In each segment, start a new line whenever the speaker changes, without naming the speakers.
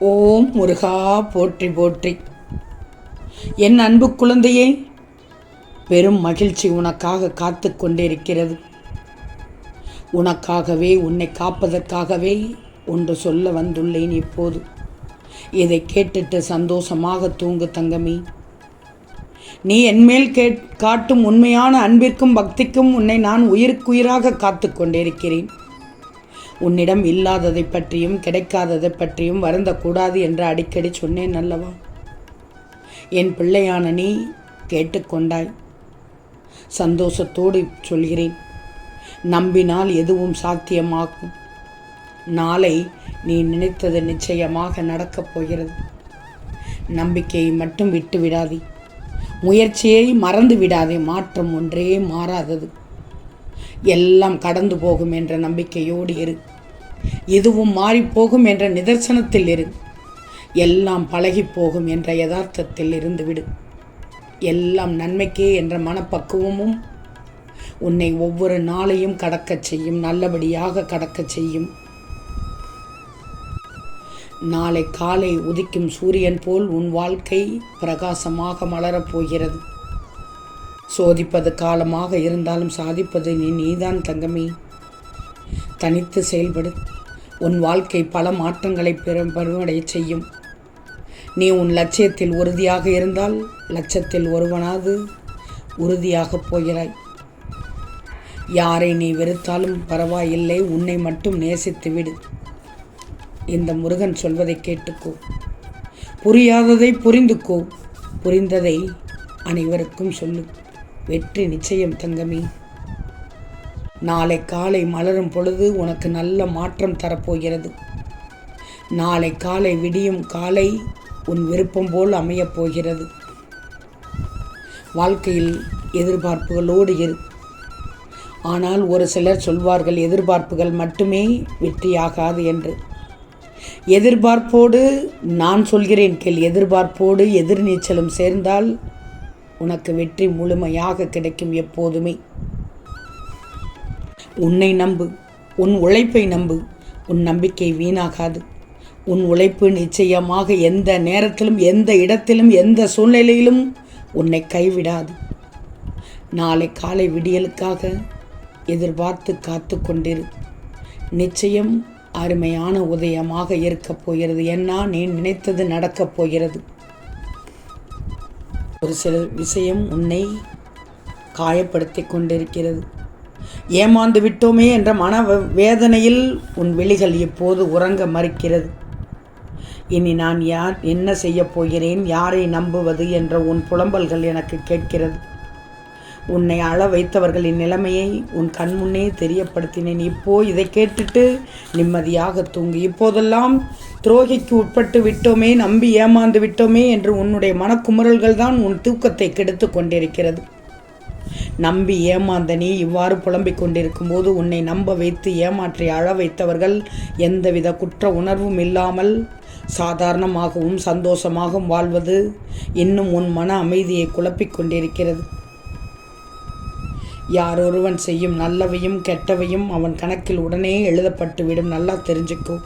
ஓம் முருகா போற்றி போற்றி. என் அன்பு குழந்தையே பெரும் மகிழ்ச்சி உனக்காக காத்து கொண்டிருக்கிறது. உனக்காகவே உன்னை காப்பதற்காகவே ஒன்று சொல்ல வந்துள்ளேன் இப்போது. இதை கேட்டுட்டு சந்தோஷமாக தூங்கு தங்கமி. நீ என்மேல் கேட் காட்டும் உண்மையான அன்பிற்கும் பக்திக்கும் உன்னை நான் உயிருக்குயிராக காத்து கொண்டிருக்கிறேன். உன்னிடம் இல்லாததை பற்றியும் கிடைக்காததை பற்றியும் வருந்தக்கூடாது என்று அடிக்கடி சொன்னேன் அல்லவா? என் பிள்ளையான நீ கேட்டுக்கொண்டாய் சந்தோஷத்தோடு சொல்கிறேன். நம்பினால் எதுவும் சாத்தியமாகும். நாளை நீ நினைத்தது நிச்சயமாக நடக்கப் போகிறது. நம்பிக்கையை மட்டும் விட்டு விடாதே முயற்சியை மறந்து விடாதே மாற்றம் ஒன்றே மாறாதது. எல்லாம் கடந்து போகும் என்ற நம்பிக்கையோடு இரு. இதுவும் மாறிப்போகும் என்ற நிதர்சனத்தில் இரு. எல்லாம் பழகி போகும் என்ற யதார்த்தத்தில் இருந்துவிடு எல்லாம் நன்மைக்கே என்ற மனப்பக்குவமும் உன்னை ஒவ்வொரு நாளையும் கடக்கச் செய்யும் நல்லபடியாக கடக்கச் செய்யும். நாளை காலை உதிக்கும் சூரியன் போல் உன் வாழ்க்கை பிரகாசமாக மலரப் போகிறது. சோதிப்பது காலமாக இருந்தாலும் சாதிப்பது நீ நீதான் தங்கமே. தனித்து செயல்படு. உன் வாழ்க்கை பல மாற்றங்களை பெற பருவடைய செய்யும். நீ உன் லட்சியத்தில் உறுதியாக இருந்தால் லட்சத்தில் ஒருவனாவது உறுதியாகப் போகிறாய். யாரை நீ வெறுத்தாலும் பரவாயில்லை உன்னை மட்டும் நேசித்து விடு. இந்த முருகன் சொல்வதை கேட்டுக்கோ. புரியாததை புரிந்துக்கோ. புரிந்ததை அனைவருக்கும் சொல்லு. வெற்றி நிச்சயம் தங்கமே. நாளை காலை மலரும் பொழுது உனக்கு நல்ல மாற்றம் தரப்போகிறது. நாளை காலை விடியும் காலை உன் விருப்பம் போல் அமையப் போகிறது. வாழ்க்கையில் எதிர்பார்ப்புகளோடு இரு. ஆனால் ஒரு சிலர் சொல்வார்கள் எதிர்பார்ப்புகள் மட்டுமே வெற்றியாகாது என்று. எதிர்பார்ப்போடு நான் சொல்கிறேன் கேள். எதிர்பார்ப்போடு எதிர்நீச்சலும் சேர்ந்தால் உனக்கு வெற்றி முழுமையாக கிடைக்கும் எப்போதுமே. உன்னை நம்பு உன் உழைப்பை நம்பு உன் நம்பிக்கை வீணாகாது. உன் உழைப்பு நிச்சயமாக எந்த நேரத்திலும் எந்த இடத்திலும் எந்த சூழ்நிலையிலும் உன்னை கைவிடாது. நாளை காலை விடியலுக்காக எதிர்பார்த்து காத்து கொண்டிரு. நிச்சயம் அருமையான உதயமாக இருக்கப் போகிறது. ஏன்னா நீ நினைத்தது நடக்கப் போகிறது. ஒரு சில விஷயம் உன்னை காயப்படுத்தி கொண்டிருக்கிறது. ஏமாந்து விட்டோமே என்ற மன வேதனையில் உன் விழிகள் இப்போது உறங்க மறுக்கிறது. இனி நான் யார் என்ன செய்யப் போகிறேன் யாரை நம்புவது என்ற உன் புலம்பல்கள் எனக்கு கேட்கிறது. உன்னை அழ வைத்தவர்களின் நிலைமையை உன் கண்முன்னே தெரியப்படுத்தினேன். இப்போ இதை கேட்டுட்டு நிம்மதியாக தூங்கு. இப்போதெல்லாம் துரோகிக்கு உட்பட்டு விட்டோமே நம்பி ஏமாந்து விட்டோமே என்று உன்னுடைய மனக்குமுறல்கள் தான் உன் தூக்கத்தை கெடுத்து கொண்டிருக்கிறது. நம்பி ஏமாந்த நீ இவ்வாறு புலம்பிக் கொண்டிருக்கும் போது உன்னை நம்ப வைத்து ஏமாற்றி அழ வைத்தவர்கள் எந்தவித குற்ற உணர்வும் இல்லாமல் சாதாரணமாகவும் சந்தோஷமாகவும் வாழ்வது இன்னும் உன் மன அமைதியை குழப்பிக் கொண்டிருக்கிறது. யாரொருவன் செய்யும் நல்லவையும் கெட்டவையும் அவன் கணக்கில் உடனே எழுதப்பட்டு விடும் நல்லா தெரிஞ்சுக்கோ.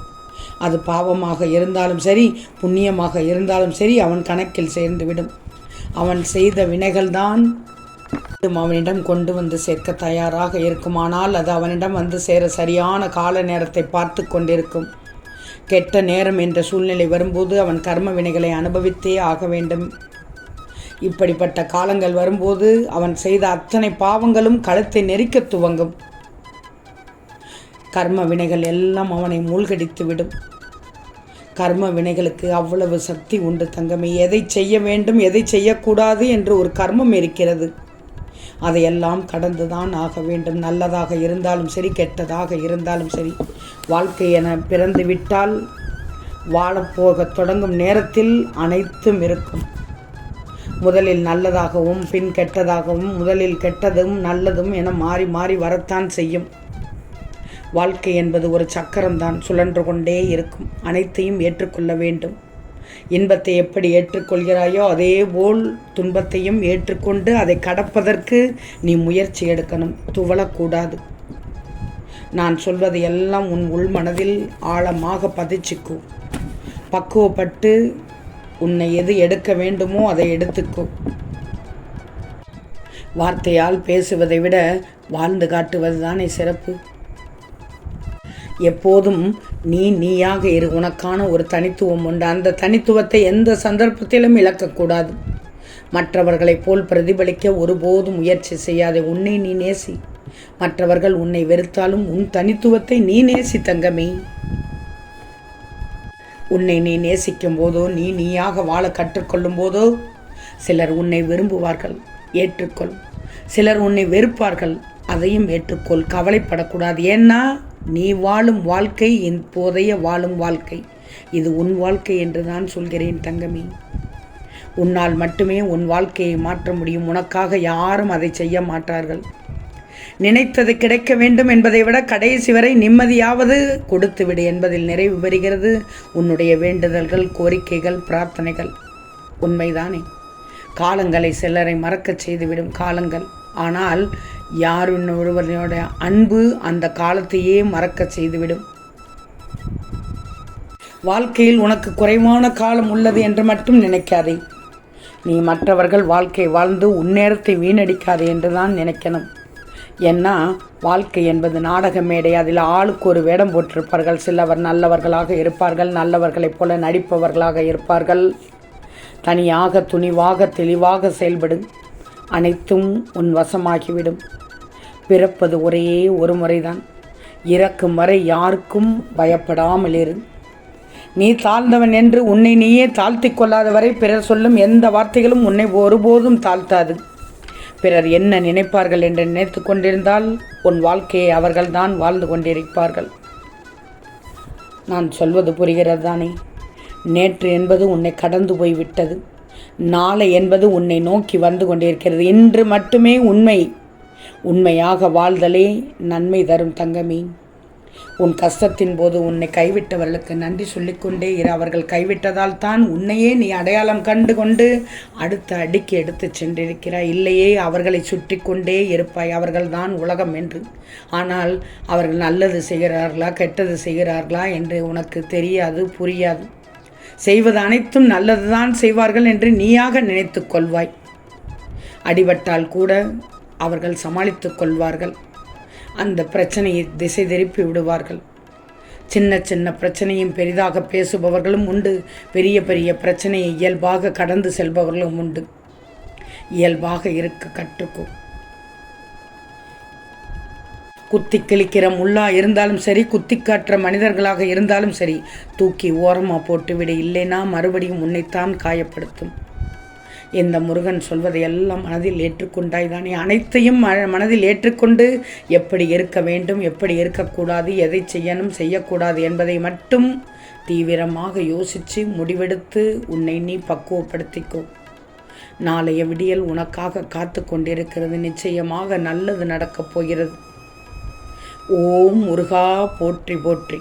அது பாவமாக இருந்தாலும் சரி புண்ணியமாக இருந்தாலும் சரி அவன் கணக்கில் சேர்ந்துவிடும். அவன் செய்த வினைகள்தான் அவனிடம் கொண்டு வந்து சேர்க்க தயாராக இருக்குமானால் அது அவனிடம் வந்து சேர சரியான கால நேரத்தை பார்த்து கொண்டிருக்கும். கெட்ட நேரம் என்ற சூழ்நிலை வரும்போது அவன் கர்ம வினைகளை அனுபவித்தே ஆக வேண்டும். இப்படிப்பட்ட காலங்கள் வரும்போது அவன் செய்த அத்தனை பாவங்களும் கழுத்தை நெரிக்க துவங்கும். கர்ம வினைகள் எல்லாம் அவனை மூழ்கடித்து விடும். கர்ம வினைகளுக்கு அவ்வளவு சக்தி உண்டு தங்கமே. எதை செய்ய வேண்டும் எதை செய்யக்கூடாது என்று ஒரு கர்மம் இருக்கிறது. அதையெல்லாம் கடந்துதான் ஆக வேண்டும். நல்லதாக இருந்தாலும் சரி கெட்டதாக இருந்தாலும் சரி. வாழ்க்கை என பிறந்து விட்டால் வாழப்போகத் தொடங்கும் நேரத்தில் அனைத்தும் இருக்கும். முதலில் நல்லதாகவும் பின் கெட்டதாகவும் முதலில் கெட்டதும் நல்லதும் என மாறி மாறி வரத்தான் செய்யும். வாழ்க்கை என்பது ஒரு சக்கரம்தான் சுழன்று கொண்டே இருக்கும். அனைத்தையும் ஏற்றுக்கொள்ள வேண்டும். இன்பத்தை எப்படி ஏற்றுக்கொள்கிறாயோ அதே போல் துன்பத்தையும் ஏற்றுக்கொண்டு அதை கடப்பதற்கு நீ முயற்சி எடுக்கணும். துவளக்கூடாது. நான் சொல்வது எல்லாம் உன் உள் மனதில் ஆழமாக பதிச்சுக்கும் பக்குவப்பட்டு உன்னை எது எடுக்க வேண்டுமோ அதை எடுத்துக்கோ. வார்த்தையால் பேசுவதை விட வாழ்ந்து காட்டுவது தானே சிறப்பு. எப்போதும் நீ நீயாக இரு. உனக்கான ஒரு தனித்துவம் உண்டு. அந்த தனித்துவத்தை எந்த சந்தர்ப்பத்திலும் இழக்கக்கூடாது. மற்றவர்களைப் போல் பிரதிபலிக்க ஒருபோதும் முயற்சி செய்யாதே. உன்னை நீ நேசி. மற்றவர்கள் உன்னை வெறுத்தாலும் உன் தனித்துவத்தை நீ நேசி தங்கமே. உன்னை நீ நேசிக்கும் போதோ நீ நீயாக வாழ கற்றுக்கொள்ளும் போதோ சிலர் உன்னை விரும்புவார்கள் ஏற்றுக்கொள். சிலர் உன்னை வெறுப்பார்கள் அதையும் ஏற்றுக்கொள். கவலைப்படக்கூடாது. ஏன்னா நீ வாழும் வாழ்க்கை இப்போதைய வாழும் வாழ்க்கை. இது உன் வாழ்க்கை என்று தான் சொல்கிறேன் தங்கமி. உன்னால் மட்டுமே உன் வாழ்க்கையை மாற்ற முடியும். உனக்காக யாரும் அதை செய்ய மாட்டார்கள். நினைத்தது கிடைக்க வேண்டும் என்பதை விட கடைசி வரை நிம்மதியாவது கொடுத்துவிடு என்பதில் நிறைவு பெறுகிறது. உன்னுடைய வேண்டுதல்கள் கோரிக்கைகள் பிரார்த்தனைகள் உண்மைதானே? காலங்களை சிலரை மறக்கச் செய்துவிடும் காலங்கள். ஆனால் யார் ஒருவருடைய அன்பு அந்த காலத்தையே மறக்கச் செய்துவிடும். வாழ்க்கையில் உனக்கு குறைவான காலம் உள்ளது என்று மட்டும் நினைக்காதே. நீ மற்றவர்கள் வாழ்க்கை வாழ்ந்து உன்னேரத்தை வீணடிக்காதே என்றுதான் நினைக்கணும். ஏன்னா வாழ்க்கை என்பது நாடக மேடை. அதில் ஆளுக்கு ஒரு வேடம் போட்டிருப்பார்கள். சிலவர் நல்லவர்களாக இருப்பார்கள். நல்லவர்களைப் போல நடிப்பவர்களாக இருப்பார்கள். தனியாக துணிவாக தெளிவாக செயல்படும் அனைத்தும் உன் வசமாகிவிடும். பிறப்பது ஒரே ஒரு முறைதான். இறக்கும் வரை யாருக்கும் பயப்படாமல் இரு. நீ தாழ்ந்தவன் என்று உன்னை நீயே தாழ்த்தி கொள்ளாத வரை பிறர் சொல்லும் எந்த வார்த்தைகளும் உன்னை ஒருபோதும் தாழ்த்தாது. பிறர் என்ன நினைப்பார்கள் என்று நினைத்து கொண்டிருந்தால் உன் வாழ்க்கையை அவர்கள்தான் வாழ்ந்து கொண்டிருப்பார்கள். நான் சொல்வது புரிகிறது தானே? நேற்று என்பது உன்னை கடந்து போய்விட்டது. நாளை என்பது உன்னை நோக்கி வந்து கொண்டிருக்கிறது. இன்று மட்டுமே உண்மை. உண்மையாக வாழ்தலே நன்மை தரும் தங்கமே. உன் கஷ்டத்தின் போது உன்னை கைவிட்டவர்களுக்கு நன்றி சொல்லிக்கொண்டே இரு. அவர்கள் கைவிட்டதால் தான் உன்னையே நீ அடையாளம் கண்டு கொண்டு அடுத்த அடிக்கு எடுத்து சென்றிருக்கிறாய். இல்லையே அவர்களை சுற்றி கொண்டே இருப்பாய். அவர்கள்தான் உலகம் என்று. ஆனால் அவர்கள் நல்லது செய்கிறார்களா கெட்டது செய்கிறார்களா என்று உனக்கு தெரியாது புரியாது. செய்வது அனைத்தும் நல்லதுதான் செய்வார்கள் என்று நீயாக நினைத்து கொள்வாய். அடிபட்டால் கூட அவர்கள் சமாளித்துக் கொள்வார்கள். அந்த பிரச்சனையை திசை திருப்பி விடுவார்கள். சின்ன சின்ன பிரச்சனையும் பெரிதாக பேசுபவர்களும் உண்டு. பெரிய பெரிய பிரச்சனையை இயல்பாக கடந்து செல்பவர்களும் உண்டு. இயல்பாக இருக்க கற்றுக்கும் குத்தி கிழிக்கிற முள்ளா இருந்தாலும் சரி குத்தி காட்டுற மனிதர்களாக இருந்தாலும் சரி தூக்கி ஓரமாக போட்டுவிடு. இல்லைன்னா மறுபடியும் உன்னைத்தான் காயப்படுத்தும். இந்த முருகன் சொல்வதை எல்லாம் மனதில் ஏற்றுக்கொண்டாய் தானே. அனைத்தையும் மனதில் ஏற்றுக்கொண்டு எப்படி இருக்க வேண்டும் எப்படி இருக்கக்கூடாது எதை செய்யணும் செய்யக்கூடாது என்பதை மட்டும் தீவிரமாக யோசித்து முடிவெடுத்து உன்னை நீ பக்குவப்படுத்திக்கோ. நாளைய விடியல் உனக்காக காத்து கொண்டிருக்கிறது. நிச்சயமாக நல்லது நடக்கப் போகிறது. ஓம் முருகா போற்றி போற்றி.